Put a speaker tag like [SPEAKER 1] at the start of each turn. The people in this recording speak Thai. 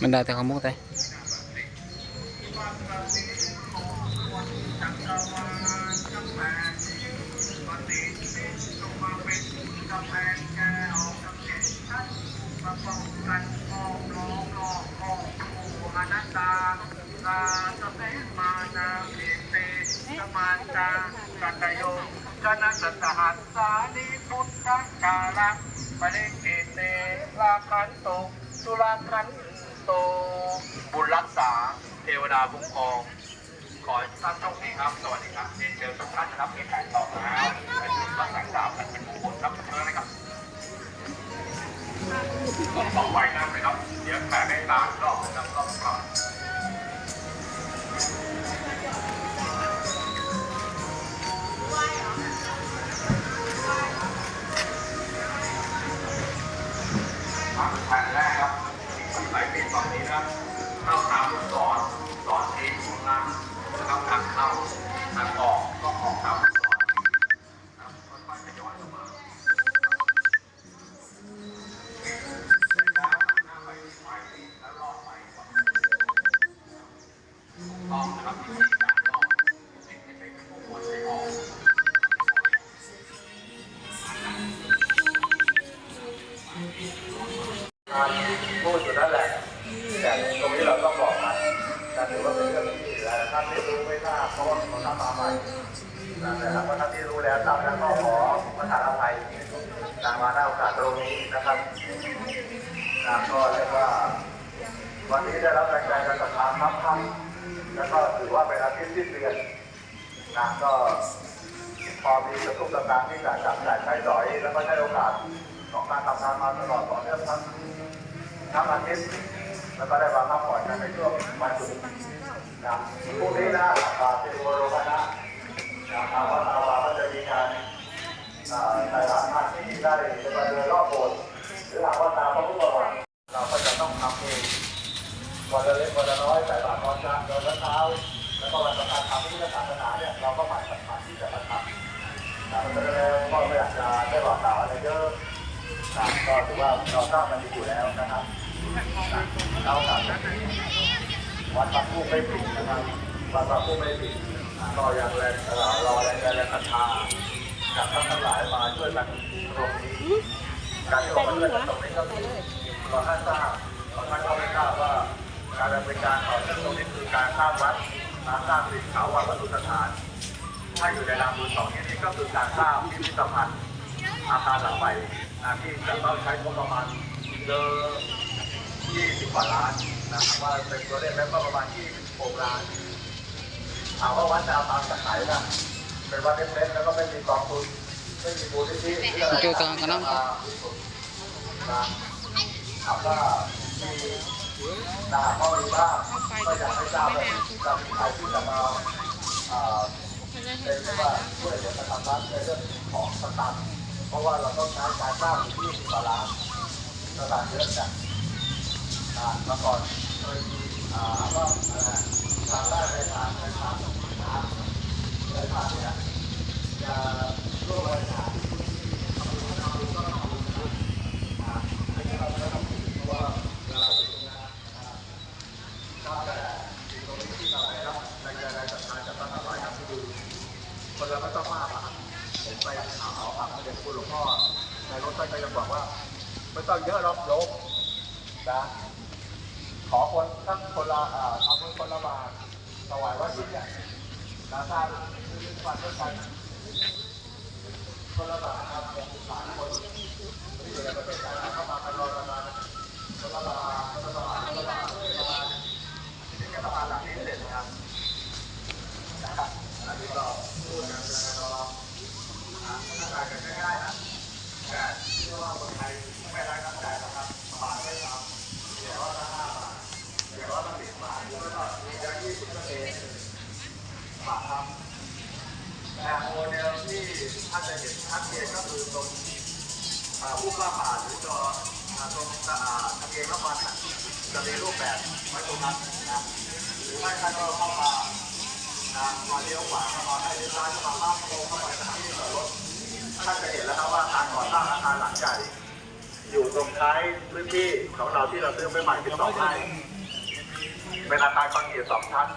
[SPEAKER 1] mình đợi tao không muốn tay Thank you. ต่
[SPEAKER 2] จนะสตหัสสานิพุทธกาลังปะเรเกเตลาคันโตสุราคันโต บุญรักษา เทวดาคุ้มคองขอท่านโชคดีครับ สวัสดีครับเรียนเชิญทุกท่านนะครับมีแผนต่อแล้วเป็นจุดรักษาดาวกันเป็นผู้คนครับเชิญเลยครับต่อไปนะไปค ใหม่นะครับว่าท่านที่รู้แล้วทราบแล้วก็ขอประทานอภัยตามมาได้โอกาสตรงนี้นะครับนะก็เรียกว่า วันนี้ได้รับแรงใจการศรัทธาครับท่านแล้วก็ถือว่าเป็นอาทิตย์ที่เดือนนะก็พอมีกระตุ้นต่างๆที่จะจับจ่ายใช้สอย แล้วก็ใช้โอกาสของการทำงานมาตลอดต่อเนื่องทั้งทั้งอาทิตย์ แล้วก็ได้มาพักผ่อนกันในช่วงวันหยุดนะพรุ่งนี้นะบาติโวโรคณะนะทางวัดอาวาก็จะมีการอ่าใส่บาตรท่านที่ได้จะมาเดินรอบโบสถ์หรือหากว่าตามพระพุทธประวัติเราก็จะต้องทำเองวันละเล็กวันละน้อยใส่บาตรตอนเช้าตอนเช้าแล้วก็วันสำคัญทางพุทธศาสนาเนี่ยเราก็หมายสำคัญที่จะมาทำนะเพราะฉะนั้ก็ไม่อยากจะได้บอกกล่าวอะไรเยอะนะก็ถือว่าเราทราบมันดีอยู่แล้วนะครับ เรากับวัดพระผู้ไม่ผิดนะครับวัดพระผู้ไม่ผิดก็ยังแรงรอแรงแรงศรัทธาจากท่านทั้งหลายมาช่วยกันตรงนี้การที่เรามาช่วยกันตรงนี้ก็คือขอท่านทราบขอท่านเข้าไม่ทราบว่าการดำเนินการของท่านตรงนี้คือการสร้างวัดมาสร้างสินเขาววัดพระสุสถานถ้าอยู่ในรางบุญสองนี้นี่ก็คือการสร้างพิพิธภัณฑ์อาคารหลังใหม่ที่จะต้องใช้งบประมาณเยอะ 20กว่าล้านนะครับว่าเป็นตัวเลขแล้วก็ประมาณ26ล้านถามว่าวัดจะเอาตังค์จากไหนนะเป็นวัดเล็กๆแล้วก็ไม่มีกองทุนไม่มีมูลนิธิอะไร
[SPEAKER 1] เกี่ยวกับการนำ
[SPEAKER 2] มานะถามว่ามีนะก็มีบ้างก็อยากให้ทราบว่าจะมีใครที่จะมาอ่าเป็นเรียกว่าช่วยเหลือกระทำรัฐในเรื่องของสตางค์เพราะว่าเราต้องใช้การสร้างที่20ล้านสตางเยอะจัง อ่าก่อนเคยมีอ่าก็อะไรทางด้านในทางในทางน้ำในทางเนี่ยจะร่วมบริจาคทำบุญทำบุญก็ทำบุญนะอ่าไม่ใช่เราไม่ทาะว่าเราอยู่ตรงนั้นนะครับก็แต่สิ่งตรงนี้ที่เราได้รับแรงใจแรงศรัทธาจากท่านทั้งหลายครับคือคนเราไม่ต้องมากอะผมไปหาหอพักมาเด็กคุณหลวงพ่อในรถท่านก็ยังบอกว่าไม่ต้องเยอะหรอกโยมนะ อคนทั้งคนละอ่าทำบุญคนละบาทถวายวัดที่เนี่ยนาซาคือวันด้วยกันคนละบาทครับสามคนที่อยู่ในประเทศไทยเข้ามาเป็นรอประมาณคนละบาทคนละบาทคนละบาทคนละบาททีนี้ก็ประมาณหลังนี้เสร็จ ผู้กล้าป่าหรือจอตรงอ่าทะเบียนรางวัลน่ะจะมีรูปแบบไว้ตรงนั้นนะหรือไม่ท่านก็เข้ามานะมาเลี้ยวขวาเข้ามาให้เลี้ยวซ้ายเข้ามาลากโค้งเข้าไปสถานที่จอดรถท่านจะเห็นแล้วครับว่าการก่อสร้างอาคารหลังใหญ่อยู่ตรงท้ายพื้นที่ของเราที่เราซื้อไปใหม่เป็นสองไร่เป็นอาคารคอนกรีตสองชั้น